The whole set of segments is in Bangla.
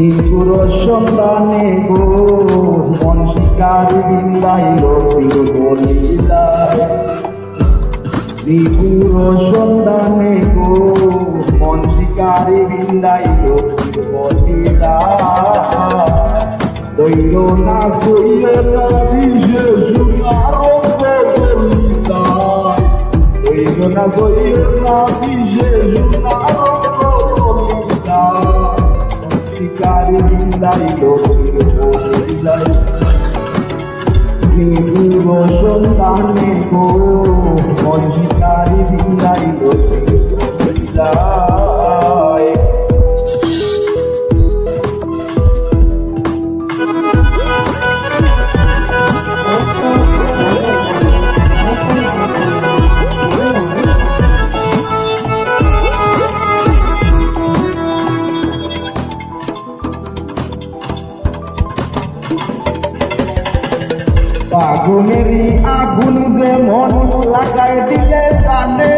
ত্রিপুর সন্ধানে গো মন শিকারি বিন্দাইল বলিলায় ত্রিপুর সন্ধানে গো মন শিকারি বিন্দাইল বলিলায় দৈর না সইয়ে না বিশেষ আরম্ভ বলিলায় দৈর না না বিশেষ শিকারি বিন্দাইল বলিলায় নিগুর সন্তানে গো মন আগুনেরই আগুন যে মন লাগাই দিলে কানে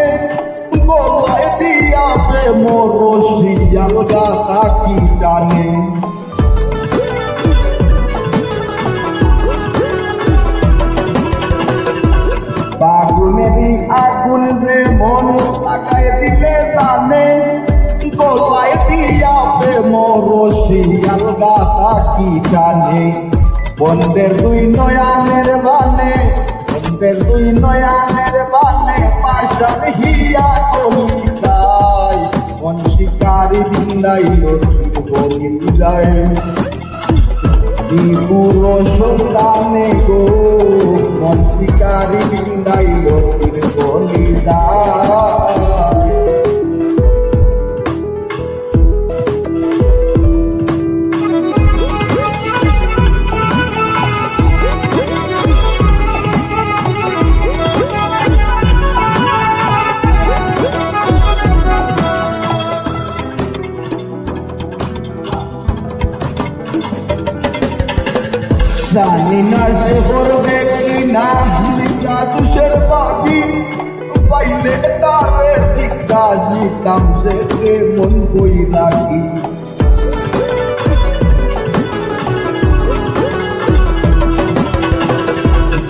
গলায় দিয়াবে মোর শিয়াল গাতা কি টানে আগুনেরই আগুন যে মন লাগাই দিলে কানে গলায় দিয়াবে মোর শিয়াল গাতা কি টানে বন্ধের দুই নয়ানের বানে বন্ধের দুই নয়ানের বানে পাশার হিয়া কলিতাই কোন শিকারি বিন্দাইল বলিলাই বিপুর সন্তানে গো কোন শিকারি বিন্দাইল জানি না সে করবে কি না তুষের বাকি পাইলে তারে দিকা জিতাম সে মন কই রাখি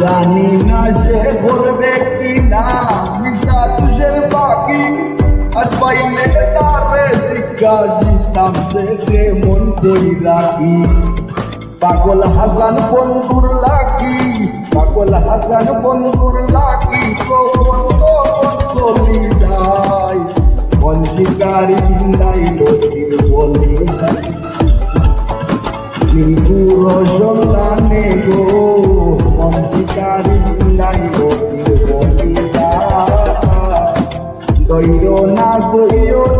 জানি না সে করবে কি না লিখা তুষের আর পাইলে তারে দিকা জিতাম সে মন কই রাখি হাসান বন্ধুর লাকি পাগল হাসান বন্ধুর লাকি কখন চলি যায় বন্দিকারী বিন্দাই লতির বলি নিপুর সন্ধানে গো বন্দিকারী বিন্দাই লতির বলি দৈর না দৈর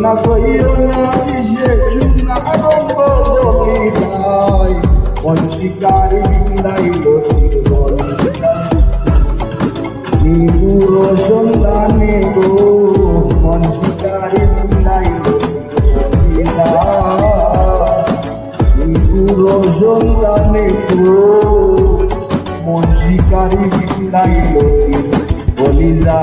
না দিশে জুনা রঙ্গ বলি তাই বিন্দাই লতির বলি নিপুর সন্ধানে গো মন বিন্দাই নিপুর সন্ধানে গো শিকারি বিন্দাই বলিলা